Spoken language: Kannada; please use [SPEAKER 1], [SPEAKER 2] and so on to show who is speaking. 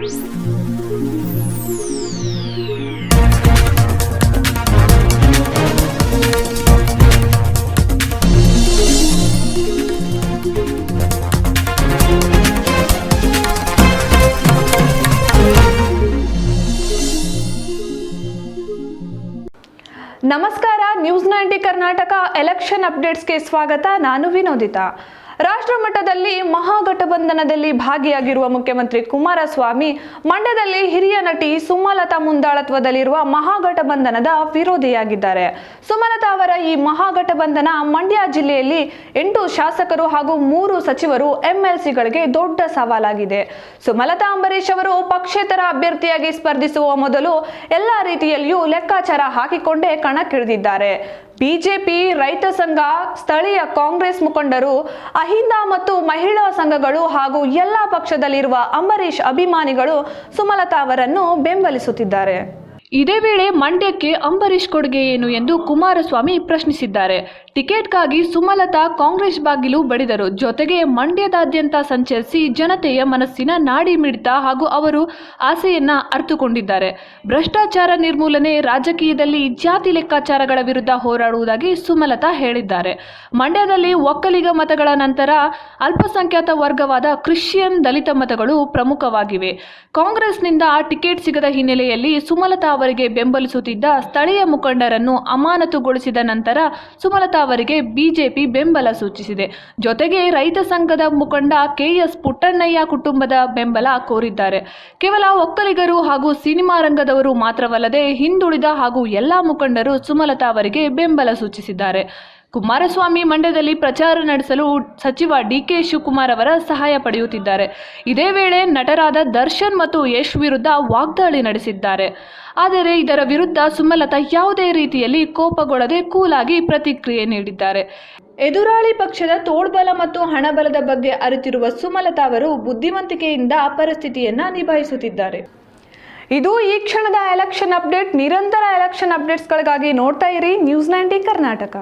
[SPEAKER 1] ನಮಸ್ಕಾರ ನ್ಯೂಸ್ ನೈಂಟಿ ಕರ್ನಾಟಕ ಎಲೆಕ್ಷನ್ ಅಪ್ಡೇಟ್ಸ್ಗೆ ಸ್ವಾಗತ. ನಾನು ವಿನೋದಿತಾ. ರಾಷ್ಟ್ರ ಮಟ್ಟದಲ್ಲಿ ಮಹಾಗಠಬಂಧನದಲ್ಲಿ ಭಾಗಿಯಾಗಿರುವ ಮುಖ್ಯಮಂತ್ರಿ ಕುಮಾರಸ್ವಾಮಿ ಮಂಡ್ಯದಲ್ಲಿ ಹಿರಿಯ ನಟಿ ಸುಮಲತಾ ಮುಂದಾಳತ್ವದಲ್ಲಿರುವ ಮಹಾಗಠಬಂಧನದ ವಿರೋಧಿಯಾಗಿದ್ದಾರೆ. ಸುಮಲತಾ ಅವರ ಈ ಮಹಾಗಠಬಂಧನ ಮಂಡ್ಯ ಜಿಲ್ಲೆಯಲ್ಲಿ ಎಂಟು ಶಾಸಕರು ಹಾಗೂ ಮೂರು ಸಚಿವರು ಎಂಎಲ್ಸಿಗಳಿಗೆ ದೊಡ್ಡ ಸವಾಲಾಗಿದೆ. ಸುಮಲತಾ ಅಂಬರೀಷ್ ಅವರು ಪಕ್ಷೇತರ ಅಭ್ಯರ್ಥಿಯಾಗಿ ಸ್ಪರ್ಧಿಸುವ ಮೊದಲು ಎಲ್ಲ ರೀತಿಯಲ್ಲಿಯೂ ಲೆಕ್ಕಾಚಾರ ಹಾಕಿಕೊಂಡೇ ಕಣಕ್ಕಿಳಿದಿದ್ದಾರೆ. ಬಿಜೆಪಿ, ರೈತ ಸಂಘ, ಸ್ಥಳೀಯ ಕಾಂಗ್ರೆಸ್ ಮುಖಂಡರು, ಅಹಿಂದ ಮತ್ತು ಮಹಿಳಾ ಸಂಘಗಳು ಹಾಗೂ ಎಲ್ಲ ಪಕ್ಷದಲ್ಲಿರುವ ಅಂಬರೀಷ್ ಅಭಿಮಾನಿಗಳು ಸುಮಲತಾ ಅವರನ್ನು ಬೆಂಬಲಿಸುತ್ತಿದ್ದಾರೆ. ಇದೇ ವೇಳೆ ಮಂಡ್ಯಕ್ಕೆ ಅಂಬರೀಷ್ ಕೊಡುಗೆ ಏನು ಎಂದು ಕುಮಾರಸ್ವಾಮಿ ಪ್ರಶ್ನಿಸಿದ್ದಾರೆ. ಟಿಕೆಟ್ಗಾಗಿ ಸುಮಲತಾ ಕಾಂಗ್ರೆಸ್ ಬಾಗಿಲು ಬಡಿದರು. ಜೊತೆಗೆ ಮಂಡ್ಯದಾದ್ಯಂತ ಸಂಚರಿಸಿ ಜನತೆಯ ಮನಸ್ಸಿನ ನಾಡಿ ಮಿಡಿತ ಹಾಗೂ ಅವರು ಆಸೆಯನ್ನ ಅರ್ಥಕೊಂಡಿದ್ದಾರೆ ಭ್ರಷ್ಟಾಚಾರ ನಿರ್ಮೂಲನೆ ರಾಜಕೀಯದಲ್ಲಿ ಜಾತಿ ಲೆಕ್ಕಾಚಾರಗಳ ವಿರುದ್ಧ ಹೋರಾಡುವುದಾಗಿ ಸುಮಲತಾ ಹೇಳಿದ್ದಾರೆ. ಮಂಡ್ಯದಲ್ಲಿ ಒಕ್ಕಲಿಗ ಮತಗಳ ನಂತರ ಅಲ್ಪಸಂಖ್ಯಾತ ವರ್ಗವಾದ ಕ್ರಿಶ್ಚಿಯನ್ ದಲಿತ ಮತಗಳು ಪ್ರಮುಖವಾಗಿವೆ. ಕಾಂಗ್ರೆಸ್ನಿಂದ ಟಿಕೆಟ್ ಸಿಗದ ಹಿನ್ನೆಲೆಯಲ್ಲಿ ಸುಮಲತಾ ಅವರಿಗೆ ಬೆಂಬಲಿಸುತ್ತಿದ್ದ ಸ್ಥಳೀಯ ಮುಖಂಡರನ್ನು ಅಮಾನತುಗೊಳಿಸಿದ ನಂತರ ಸುಮಲತಾ ಅವರಿಗೆ ಬಿಜೆಪಿ ಬೆಂಬಲ ಸೂಚಿಸಿದೆ. ಜೊತೆಗೆ ರೈತ ಸಂಘದ ಮುಖಂಡ ಕೆಎಸ್ ಪುಟ್ಟಣ್ಣಯ್ಯ ಕುಟುಂಬದ ಬೆಂಬಲ ಕೋರಿದ್ದಾರೆ. ಕೇವಲ ಒಕ್ಕಲಿಗರು ಹಾಗೂ ಸಿನಿಮಾ ರಂಗದವರು ಮಾತ್ರವಲ್ಲದೆ ಹಿಂದುಳಿದ ಹಾಗೂ ಎಲ್ಲಾ ಮುಖಂಡರು ಸುಮಲತಾ ಅವರಿಗೆ ಬೆಂಬಲ ಸೂಚಿಸಿದ್ದಾರೆ. ಕುಮಾರಸ್ವಾಮಿ ಮಂಡ್ಯದಲ್ಲಿ ಪ್ರಚಾರ ನಡೆಸಲು ಸಚಿವ ಡಿಕೆ ಶಿವಕುಮಾರ್ ಅವರ ಸಹಾಯ ಪಡೆಯುತ್ತಿದ್ದಾರೆ. ಇದೇ ವೇಳೆ ನಟರಾದ ದರ್ಶನ್ ಮತ್ತು ಯಶ್ ವಿರುದ್ಧ ವಾಗ್ದಾಳಿ ನಡೆಸಿದ್ದಾರೆ. ಆದರೆ ಇದರ ವಿರುದ್ಧ ಸುಮಲತಾ ಯಾವುದೇ ರೀತಿಯಲ್ಲಿ ಕೋಪಗೊಳ್ಳದೆ ಕೂಲಾಗಿ ಪ್ರತಿಕ್ರಿಯೆ ನೀಡಿದ್ದಾರೆ. ಎದುರಾಳಿ ಪಕ್ಷದ ತೋಳ್ಬಲ ಮತ್ತು ಹಣಬಲದ ಬಗ್ಗೆ ಅರಿತಿರುವ ಸುಮಲತಾ ಅವರು ಬುದ್ಧಿವಂತಿಕೆಯಿಂದ ಪರಿಸ್ಥಿತಿಯನ್ನ ನಿಭಾಯಿಸುತ್ತಿದ್ದಾರೆ. ಇದು ಈ ಕ್ಷಣದ ಎಲೆಕ್ಷನ್ ಅಪ್ಡೇಟ್ ನಿರಂತರ ಎಲೆಕ್ಷನ್ ಅಪ್ಡೇಟ್ಸ್ಗಳಿಗಾಗಿ ನೋಡ್ತಾ ಇರಿ. News ninety Karnataka.